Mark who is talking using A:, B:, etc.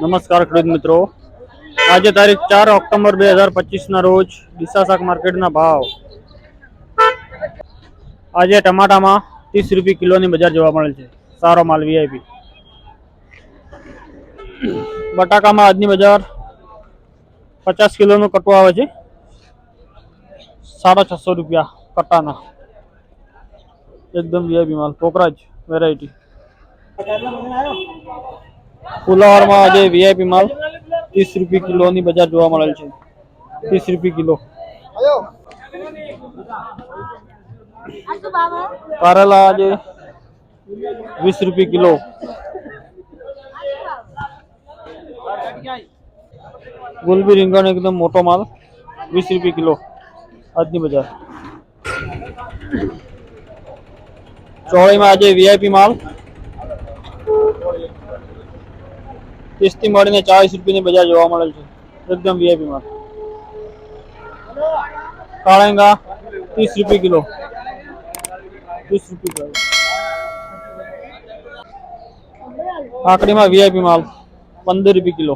A: નમસ્કાર ખેડૂત મિત્રો. આજે તારીખ ચાર ઓક્ટોબર બે હજાર પચીસના રોજ ડીસા શાક માર્કેટના ભાવ. આજે ટમાટામાં ત્રીસ રૂપિયા કિલોની બજાર જોવા મળે છે. સારો માલ વીઆઈપી બટાકામાં આજની બજાર પચાસ કિલોનું કટુ આવે છે. સાડા છસો રૂપિયા કટ્ટાના એકદમ વીઆઈપી માલ. પોકરાજ વેરાયટી ફુલાવારમાં આજે વીઆઈપી માલ ત્રીસ રૂપિયા કિલોની બજાર જોવા મળેલ છે. ત્રીસ રૂપિયા કિલો. કારેલા આજે વીસ રૂપિયા કિલો. ગુલબી રીંગણ એકદમ મોટો માલ, વીસ રૂપિયા કિલો. આજની બજાર. ચોળીમાં આજે વીઆઈપી માલ. ત્રીસથી મળીને ચાલીસ રૂપિયાની બજાર જોવા મળે છે. એકદમ વીઆઈપી માલ કાળેંગા ત્રીસ રૂપિયા કિલો. ત્રીસ રૂપિયા કિલો. કાકડીમાં વીઆઈપી માલ પંદર રૂપિયા કિલો.